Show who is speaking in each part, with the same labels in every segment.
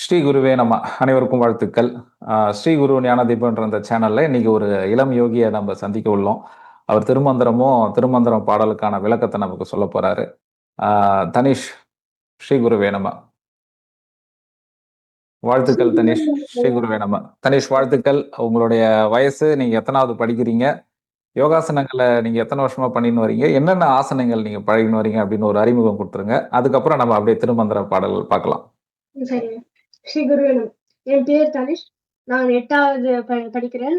Speaker 1: ஸ்ரீ குருவே நம்ம அனைவருக்கும் வாழ்த்துக்கள். ஸ்ரீ குரு ஞானதீபன்ற அந்த சேனல்ல இன்னைக்கு ஒரு இளம் யோகியை நம்ம சந்திக்க உள்ளோம். அவர் திருமந்திரமும் திருமந்திரம் பாடலுக்கான விளக்கத்தை நமக்கு சொல்ல போறாரு. தனிஷ் ஸ்ரீ குருவே நம்ம வாழ்த்துக்கள் தனிஷ். ஸ்ரீ குருவே நம்ம தனிஷ் வாழ்த்துக்கள். உங்களுடைய வயசு நீங்க எத்தனாவது படிக்கிறீங்க? யோகாசனங்களை நீங்க எத்தனை வருஷமா பண்ணின்னு வரீங்க? என்னென்ன ஆசனங்கள் நீங்க பழகின்னு வரீங்க? அப்படின்னு ஒரு அறிமுகம் கொடுத்துருங்க. அதுக்கப்புறம் நம்ம அப்படியே திருமந்திர பாடல்கள் பார்க்கலாம்.
Speaker 2: ஸ்ரீ குருவேனம் என் பேர் தனிஷ். நான் எட்டாவது ப- படிக்கிறேன்.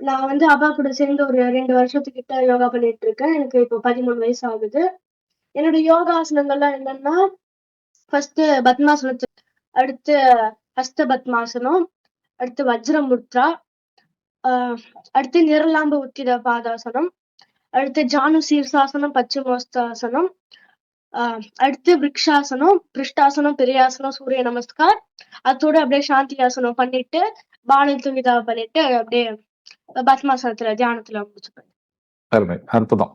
Speaker 2: நான் வந்து அப்பா கூட சேர்ந்து ஒரு ரெண்டு வருஷத்துக்கிட்ட யோகா பண்ணிட்டு இருக்கேன் எனக்கு இப்போ பதிமூணு வயசு ஆகுது என்னோட யோகாசனங்கள்லாம் என்னன்னா ஃபர்ஸ்ட் பத்மாசனத்து அடுத்து ஹஸ்த பத்மாசனம் அடுத்து வஜ்ர முத்ரா ஆஹ் அடுத்து நிரலாம்ப உத்திர பாதாசனம் அடுத்து ஜானு சீர்சாசனம் பச்சிமோஸ்தாசனம் ஆஹ் அடுத்து விருக்ஷாசனம் பிருஷ்டாசனம் பெரியாசனம் சூரிய நமஸ்கார். அதோட அப்படியே சாந்தி ஆசனம் பண்ணிட்டு பானல் துவிதா பண்ணிட்டு அப்படியே பத்மாசனத்துல தியானத்துல முடிச்சுப்பேன்.
Speaker 1: அருமை. அற்புதம்.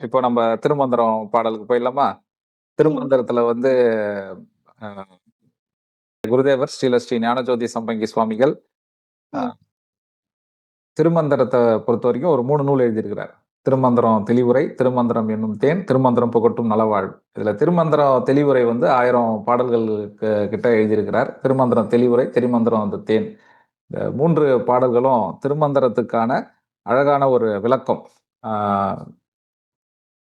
Speaker 1: இப்போ நம்ம திருமந்திரம் பாடலுக்கு போயிடலாமா? திருமந்திரத்துல வந்து ஆஹ், குருதேவர் ஸ்ரீல ஸ்ரீ ஞானஜோதி சம்பங்கி சுவாமிகள் திருமந்திரத்தை பொறுத்த வரைக்கும் ஒரு மூணு நூல் எழுதியிருக்கிறார். திருமந்திரம் தெளிவுரை திருமந்திரம் என்னும் தேன் திருமந்திரம் புகட்டும் நலவாழ்வு. இதுல திருமந்திரம் தெளிவுரை வந்து ஆயிரம் பாடல்களுக்கு கிட்ட எழுதியிருக்கிறார். திருமந்திரம் தெளிவுரை திருமந்திரம் அந்த தேன். இந்த மூன்று பாடல்களும் திருமந்திரத்துக்கான அழகான ஒரு விளக்கம். ஆஹ்,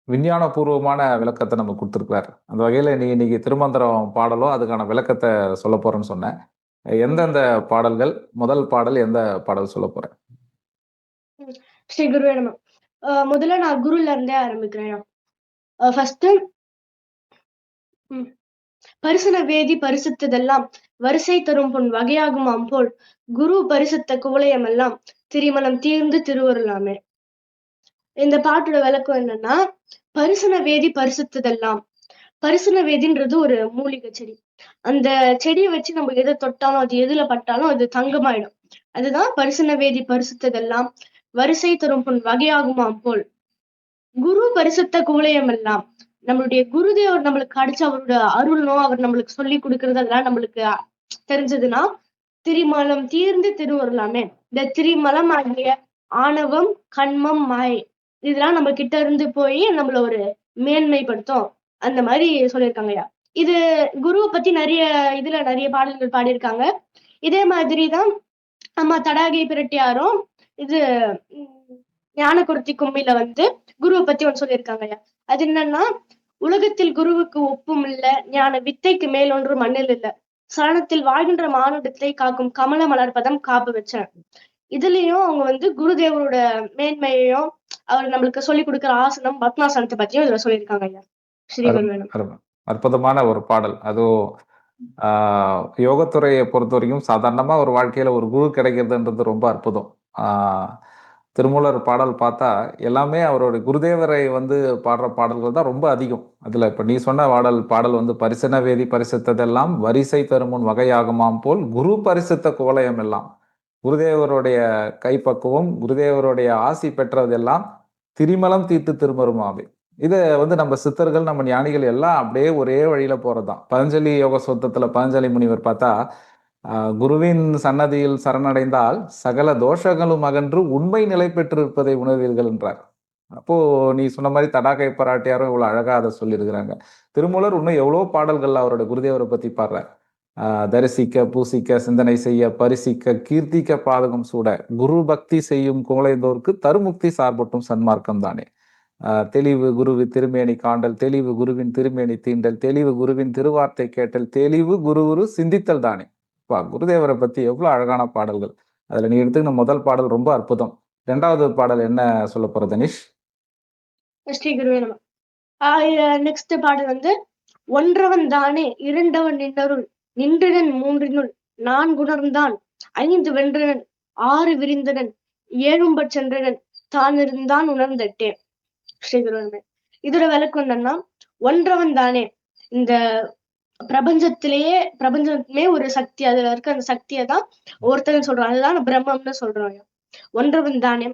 Speaker 1: விஞ்ஞானபூர்வமான விளக்கத்தை நம்ம கொடுத்துருக்கிறார். அந்த வகையில நீ இன்னைக்கு திருமந்திரம் பாடலும் அதுக்கான விளக்கத்தை சொல்ல போறேன்னு சொன்னேன். எந்தெந்த பாடல்கள் முதல் பாடல் எந்த பாடல் சொல்ல போறேன்
Speaker 2: ஸ்ரீ குருவே முதல்ல நான் குருல இருந்தே ஆரம்பிக்கிறேன். ஃபர்ஸ்ட் பரிசன வேதி பரிசுத்ததெல்லாம் வரிசை தரும் பொன் வகையாகும் போல் குரு பரிசுத்த குவளையமெல்லாம் திருமணம் தீர்ந்து திருவருளாமே. இந்த பாட்டோட விளக்கம் என்னன்னா பரிசன வேதி பரிசுத்ததெல்லாம். பரிசன வேதின்றது ஒரு மூலிகை செடி. அந்த செடியை வச்சு நம்ம எதை தொட்டாலும் அது எதுல பட்டாலும் அது தங்கமாயிடும். அதுதான் பரிசன வேதி பரிசுத்ததெல்லாம். வரிசை தரும் பொன் வகையாகுமாம் போல். குரு பரிசுத்த குவளையம் எல்லாம் நம்மளுடைய குருதேவர் நம்மளுக்கு கிடைச்ச அவரோட அருளும் அவர் நம்மளுக்கு சொல்லி கொடுக்கறது அதெல்லாம் நம்மளுக்கு தெரிஞ்சதுன்னா திரிமலம் தீர்ந்து திருவருளாமே. இந்த திரிமலம் ஆகிய ஆணவம் கண்மம் மாயை இதெல்லாம் நம்ம கிட்ட இருந்து போய் நம்மள ஒரு மேன்மைப்படுத்தும். அந்த மாதிரி சொல்லியிருக்காங்கய்யா இது குருவை பத்தி நிறைய இதுல நிறைய பாடல்கள் பாடியிருக்காங்க. இதே மாதிரிதான் நம்ம தடாகை பிரட்டியாரும் இது உம், ஞானகுருத்தி கும்மில வந்து குருவை பத்தி ஒன்று சொல்லியிருக்காங்கய்யா. அது என்னன்னா உலகத்தில் குருவுக்கு ஒப்பும் இல்ல ஞான வித்தைக்கு மேலொன்று மண்ணில் இல்ல. சரணத்தில் வாழ்கின்ற மானுடத்தை காக்கும் கமல மலர்பதம் காப்பு வச்சேன் இதுலயும் அவங்க வந்து குருதேவரோட மேன்மையையும் அவர் நம்மளுக்கு சொல்லி கொடுக்குற ஆசனம் பத்மாசனத்தை பத்தியும் இதுல சொல்லியிருக்காங்க ஐயா ஸ்ரீ.
Speaker 1: அற்புதமான ஒரு பாடல். அதுவும் ஆஹ், யோகத்துறையை பொறுத்த வரைக்கும் சாதாரணமா ஒரு வாழ்க்கையில ஒரு குரு கிடைக்கிறதுன்றது ரொம்ப அற்புதம். திருமூலர் பாடல் பார்த்தா எல்லாமே அவரோட குருதேவரை வந்து பாடுற பாடல்கள் தான் ரொம்ப அதிகம். அதில் இப்போ நீ சொன்ன பாடல் பாடல் வந்து பரிசன வேதி பரிசுத்ததெல்லாம் வரிசை தருமுன் வகையாகுமாம் போல் குரு பரிசுத்த கோலயம் எல்லாம். குருதேவருடைய கைப்பக்குவம் குருதேவருடைய ஆசி பெற்றதெல்லாம் திரிமலம் தீர்த்து திருமருமாவே. இதை வந்து நம்ம சித்தர்கள் நம்ம ஞானிகள் எல்லாம் அப்படியே ஒரே வழியில போறதுதான். பதஞ்சலி யோக சூத்திரத்துல பதஞ்சலி முனிவர் பார்த்தா குருவின் சன்னதியில் சரணடைந்தால் சகல தோஷங்களும் அகன்று உண்மை நிலை பெற்றிருப்பதை உணர்வீர்கள் என்றார். அப்போ நீ சொன்ன மாதிரி தடாகை பாராட்டியாரும் இவ்வளவு அழகா அதை சொல்லியிருக்கிறாங்க. திருமூலர் இன்னும் எவ்வளவு பாடல்கள் அவரோட குருதேவரை பத்தி பாடுறார். தரிசிக்க பூசிக்க சிந்தனை செய்ய பரிசிக்க கீர்த்திக்க பாதகம் சூட குரு பக்தி செய்யும் கோலைந்தோர்க்கு தருமுக்தி சார்பட்டும் சன்மார்க்கம் தானே. தெளிவு குருவி திருமேனி காண்டல் தெளிவு குருவின் திருமேனி தீண்டல் தெளிவு குருவின் திருவார்த்தை கேட்டல் தெளிவு குருவுரு சிந்தித்தல் தானே. பா குருதேவரை பத்தி எவ்வளவு அழகான பாடல்கள். அதுல நீ எடுத்துக்கின முதல் பாடல் ரொம்ப அற்புதம். இரண்டாவது பாடல் என்ன சொல்ல போற தனிஷ்?
Speaker 2: ஸ்ரீ குருவேனம் நெக்ஸ்ட் பாடல் வந்து ஒன்றவன் தானே இரண்டவன் நின்றருள் நின்றனன் மூன்றினுள் நான்குணர்ந்தான் ஐந்து வென்றனன் ஆறு விரிந்தனன் ஏழும்பற் சென்றனன் தான் இருந்தான் உணர்ந்தட்டேன். ஸ்ரீ குருவே இதோட விளக்கம் என்னன்னா ஒன்றவன் தானே இந்த பிரபஞ்சத்திலேயே பிரபஞ்சமே ஒரு சக்தி அதுல இருக்க அந்த சக்தியை தான் ஒருத்தன் சொல்றான் அதுதான் பிரம்மம்னு சொல்றாங்க ஒன்றவன் தானே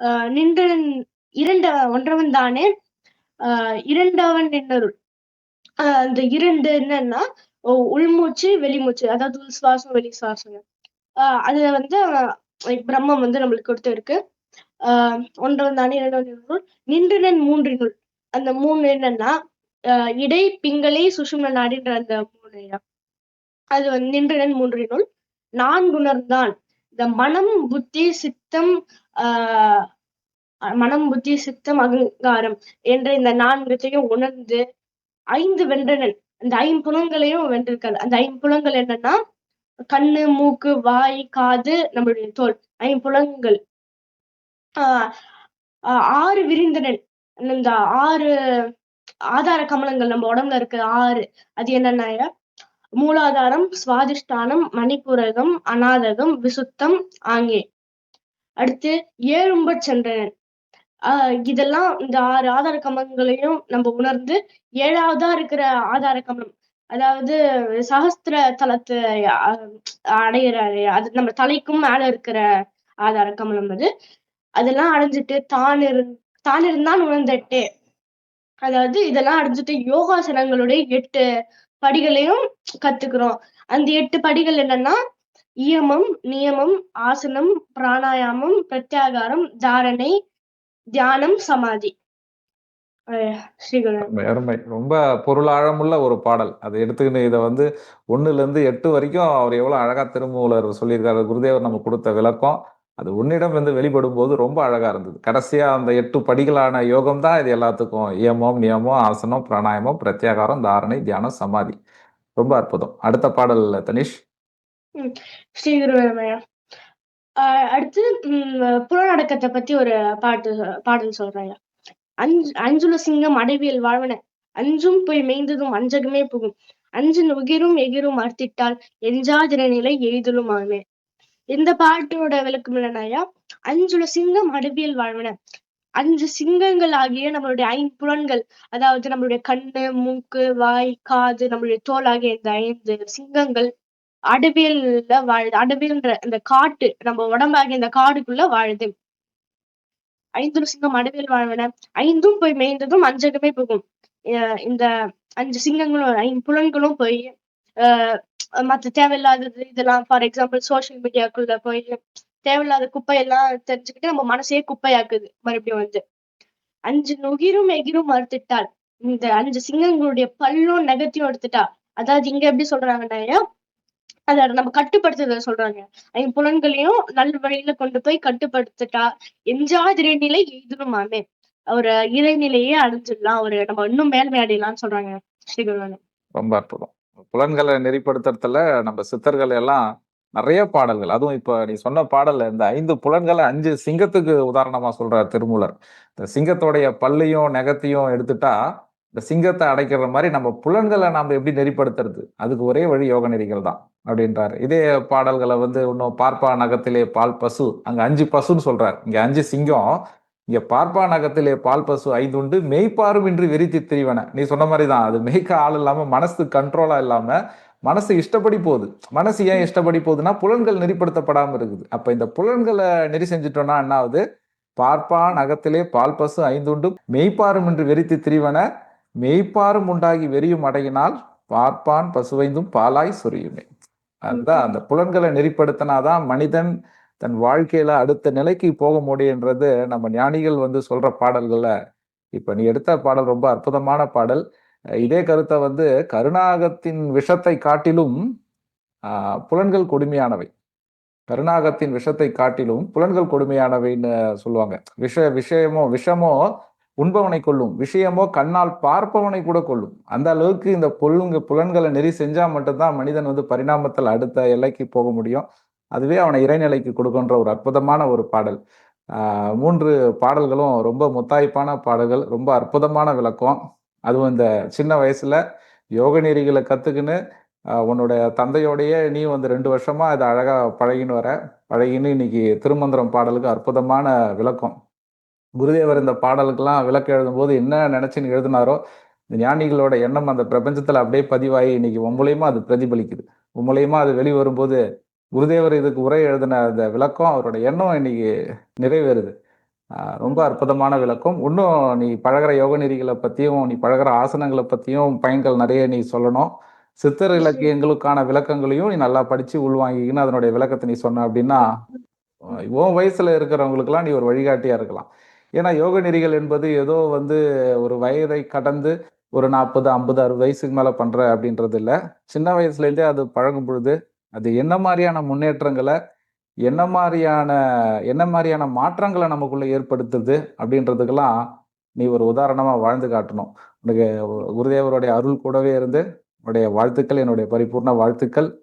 Speaker 2: ஆஹ் நின்றனன் இரண்ட ஒன்றவன் தானே ஆஹ் இரண்டவன் நின்னருள் ஆஹ் அந்த இரண்டு என்னன்னா ஓ உள்மூச்சு, வெளிமூச்சு. அதாவது உள் சுவாசம், வெளி சுவாசம். ஆஹ் அதுல வந்து பிரம்மம் வந்து நம்மளுக்கு கொடுத்திருக்கு. ஆஹ் ஒன்றவன் தானே இரண்டவன் நூல், நின்றுனன் மூன்றினுள். அந்த மூணு என்னன்னா, இடை, பிங்களை சுஷும்ன நாடின்ற அந்த 3 அது வந்து நின்றிடன் மூன்று நூல் நான்குணர்ந்தான். இந்த மனம், புத்தி, சித்தம், ஆஹ் மனம், புத்தி, சித்தம், அகங்காரம் என்ற இந்த நான்கத்தையும் உணர்ந்து, ஐந்து வென்றனன். அந்த ஐம்புலங்களையும் வென்றிருக்காரு. அந்த ஐம்புலங்கள் என்னன்னா, கண்ணு, மூக்கு, வாய், காது, நம்மளுடைய தோல். ஐம்புலங்கள் ஆஹ் ஆறு விரிந்தனன். இந்த ஆறு ஆதார கமலங்கள் நம்ம உடம்புல இருக்க ஆறு அது என்னென்ன மூலாதாரம், சுவாதிஷ்டானம், மணிபூரகம், அநாதகம், விசுத்தம், ஆங்கே. அடுத்து ஏழும்ப சந்திரன் ஆஹ் இதெல்லாம் இந்த ஆறு ஆதார கமலங்களையும் நம்ம உணர்ந்து, ஏழாவதா இருக்கிற ஆதார கமலம், அதாவது சகஸ்திர தலத்த அ அடையிறாரு. அது நம்ம தலைக்கும் மேல இருக்கிற ஆதார கமலம் அது. அதெல்லாம் அடைஞ்சிட்டு தான் இரு தான் இருந்தான் உணர்ந்தட்டே. அதாவது இதெல்லாம் அடைஞ்சிட்டு யோகாசனங்களுடைய எட்டு படிகளையும் கத்துக்கிறோம். அந்த எட்டு படிகள் என்னன்னா, இயமம், நியமம், ஆசனம், பிராணாயாமம், பிரத்யாகாரம், தாரணை, தியானம், சமாதி.
Speaker 1: அருமை, ரொம்ப பொருளாழமுள்ள ஒரு பாடல். அதை எடுத்துக்கின்னு இதை வந்து 1லேருந்து 8 வரைக்கும் அவர் எவ்வளவு அழகா திருமூலர் சொல்லியிருக்காரு. குருதேவர் நம்ம கொடுத்த விளக்கம். அது உன்னிடம் வந்து வெளிப்படும் போது ரொம்ப அழகா இருந்தது. கடைசியா அந்த எட்டு படிகளான யோகம் தான் இது எல்லாத்துக்கும். இயமம், நியமம், ஆசனம், பிராணாயமம் பிரத்யாகாரம், தாரணை, தியானம், சமாதி. ரொம்ப அற்புதம். அடுத்த பாடல் தனிஷ்.
Speaker 2: ம். அடுத்து புலநடக்கத்தை பத்தி ஒரு பாட்டு பாடல் சொல்றாங்க அஞ்சு அஞ்சுல சிங்கம் அடைவியல் வாழ்வன. அஞ்சும் போய் மேய்ந்ததும் அஞ்சகமே புகும். அஞ்சின் உகிரும் எகிரும் அறுத்திட்டால் எஞ்சாதிர நிலை எய்தலும் ஆமே. இந்த பாட்டோட விளக்கம் என்னன்னாயா, அஞ்சுல சிங்கம் அடவியல் வாழ்வன. அஞ்சு சிங்கங்கள் ஆகிய நம்மளுடைய ஐம்புலன்கள், அதாவது நம்மளுடைய கண்ணு, மூக்கு, வாய், காது, நம்மளுடைய தோல் ஆகிய இந்த ஐந்து சிங்கங்கள் அடவியல்ல வாழுது. அடவியல்ன்ற அந்த காட்டு, நம்ம உடம்பாகிய இந்த காடுக்குள்ள வாழுது. ஐந்துல சிங்கம் அடவியல் வாழ்வன. ஐந்தும் போய் மேய்ந்ததும் அஞ்சகமே போகும் இந்த அஞ்சு சிங்கங்களும், ஐந்து புலன்களும் போய் ஆஹ் மத்த தேவையில்லாதது இதெல்லாம் ஃபார் எக்ஸாம்பிள் சோசியல் மீடியாக்குள்ள போய் தேவையில்லாத குப்பையெல்லாம் தெரிஞ்சுக்கிட்டு நம்ம மனசையே குப்பையாக்குது மறுபடியும் வந்து. அஞ்சு நுகிரும் எகிரும் மறுத்துட்டால் இந்த அஞ்சு சிங்கங்களுடைய பல்லும் நகத்தையும் எடுத்துட்டா, அதாவது இங்க எப்படி சொல்றாங்கன்னா அத நம்ம கட்டுப்படுத்துறத சொல்றாங்க. புலன்களையும் நல்ல வழியில கொண்டு போய் கட்டுப்படுத்திட்டா, எஞ்சாதிரை நிலை எய்தலுமாமே. ஒரு இறைநிலையே அடைஞ்சிடலாம். ஒரு நம்ம இன்னும் மேன்மை அடையலாம்னு சொல்றாங்க
Speaker 1: ரொம்ப அற்புதம். புலன்களை நெறிப்படுத்துறதுல நம்ம சித்தர்கள் எல்லாம் நிறைய பாடல்கள். அதுவும் இப்போ நீ சொன்ன பாடல்ல இந்த ஐந்து புலன்களை அஞ்சு சிங்கத்துக்கு உதாரணமா சொல்றார் திருமூலர். இந்த சிங்கத்தோடைய பல்லையும், நெகத்தையும் எடுத்துட்டா, இந்த சிங்கத்தை அடைக்கிற மாதிரி நம்ம புலன்களை நாம் எப்படி நெறிப்படுத்துறது? அதுக்கு ஒரே வழி யோக நெறிகள் தான் அப்படின்றாரு. இதே பாடல்களை வந்து இன்னும் பார்ப்பா நகத்திலே பால் பசு. அங்கே அஞ்சு பசுன்னு சொல்றார். இங்கே அஞ்சு சிங்கம். இங்க பார்ப்பா நகத்திலே பால் பசு 5 உண்டு. மெய்ப்பாருமின்றி வெறித்து திரிவன. நீ சொன்ன மாதிரி தான். அது மேய்க்க ஆள் இல்லாம, மனசு கண்ட்ரோலா இல்லாம, மனசு இஷ்டப்படி போகுது. மனசு ஏன் இஷ்டப்படி போகுதுன்னா, புலன்கள் நெறிப்படுத்தப்படாம இருக்குது. அப்ப இந்த புலன்களை நெறி செஞ்சுட்டோம்னா என்ன ஆகுது? பார்ப்பா நகத்திலே பால் பசு ஐந்துண்டு மெய்ப்பாரும் என்று வெறித்து திரிவன. மெய்ப்பாரும் உண்டாகி வெறியும் அடையினால், பார்ப்பான் பசுவைந்தும் பாலாய் சொரியுமே. அதுதான் அந்த புலன்களை நெறிப்படுத்தினாதான் மனிதன் தன் வாழ்க்கையில அடுத்த நிலைக்கு போக முடியுன்றது நம்ம ஞானிகள் வந்து சொல்ற பாடல்கள்ல, இப்ப நீ எடுத்த பாடல் ரொம்ப அற்புதமான பாடல். இதே கருத்தை வந்து கருணாகத்தின் விஷத்தை காட்டிலும் புலன்கள் கொடுமையானவை. கருணாகத்தின் விஷத்தை காட்டிலும் புலன்கள் கொடுமையானவைன்னு சொல்லுவாங்க. விஷ விஷயமோ விஷமோ உண்பவனை கொள்ளும் விஷயமோ கண்ணால் பார்ப்பவனை கூட கொள்ளும் அந்த அளவுக்கு இந்த புல்லுங்க புலன்களை நெறி செஞ்சா மட்டும்தான் மனிதன் வந்து பரிணாமத்தில் அடுத்த எல்லைக்கு போக முடியும். அதுவே அவனை இறைநிலைக்கு கொடுக்குன்ற ஒரு அற்புதமான ஒரு பாடல். மூன்று பாடல்களும் ரொம்ப முத்தாய்ப்பான பாடல்கள். ரொம்ப அற்புதமான விளக்கம். அதுவும் இந்த சின்ன வயசில் யோக நெறிகளை கற்றுக்குன்னு உன்னுடைய தந்தையோடையே நீ வந்து ரெண்டு வருஷமாக இதை அழகாக பழகின்னு வர. பழகின்னு இன்னைக்கு திருமந்திரம் பாடலுக்கு அற்புதமான விளக்கம். குருதேவர் இந்த பாடலுக்கெல்லாம் விளக்கம் எழுதும்போது என்ன நினச்சின்னு எழுதினாரோ, இந்த ஞானிகளோட எண்ணம் அந்த பிரபஞ்சத்தில் அப்படியே பதிவாகி இன்னைக்கு உன் மூலயமா அது பிரதிபலிக்குது. உன் மூலயமா அது வெளிவரும்போது, குருதேவர் இதுக்கு உரை எழுதின அந்த விளக்கம், அவரோட எண்ணம் இன்னைக்கு நிறைவேறுது. ரொம்ப அற்புதமான விளக்கம். இன்னும் நீ பழகுற யோக நெறிகளை பற்றியும் நீ பழகுற ஆசனங்களை பற்றியும் பயன்கள் நிறைய நீ சொல்லணும். சித்தர் இலக்கியங்களுக்கான விளக்கங்களையும் நீ நல்லா படித்து உள்வாங்கிக்கின்னு அதனுடைய விளக்கத்தை நீ சொன்ன அப்படின்னா அஹ் உன் வயசுல இருக்கிறவங்களுக்கெல்லாம் நீ ஒரு வழிகாட்டியாக இருக்கலாம் ஏன்னா யோக நெறிகள் என்பது ஏதோ வந்து ஒரு வயதை கடந்து ஒரு நாற்பது ஐம்பது அறுபது வயசுக்கு மேலே பண்ணுற அப்படின்றது இல்லை சின்ன வயசுலேருந்தே அது பழகும் பொழுது அது என்ன மாதிரியான முன்னேற்றங்களை என்ன மாதிரியான என்ன மாதிரியான மாற்றங்களை நமக்குள்ள ஏற்படுத்துது அப்படின்றதுக்கெல்லாம் நீ ஒரு உதாரணமா வாழ்ந்து காட்டணும். உனக்கு குருதேவருடைய அருள் கூடவே இருந்து உன்னுடைய வாழ்த்துக்கள் என்னுடைய பரிபூர்ண வாழ்த்துக்கள்.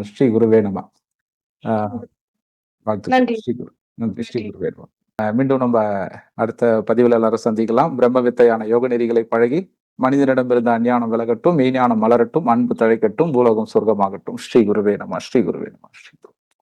Speaker 1: ஸ்ரீ குருவே வாழ்த்துக்கள். ஸ்ரீ குரு நன்றி. ஸ்ரீ குருவே நம. ஆஹ் மீண்டும் நம்ம அடுத்த பதிவில் எல்லாரும் சந்திக்கலாம். பிரம்ம வித்தையான யோக நெறிகளை பழகி மனிதனிடமிருந்து அஞ்ஞானம் விலகட்டும் மெய்ஞானம் மலரட்டும் அன்பு தழைக்கட்டும் பூலோகம் சொர்க்கமாகட்டும். ஸ்ரீ குருவே நம ஸ்ரீ குருவே நம ஸ்ரீ குரு.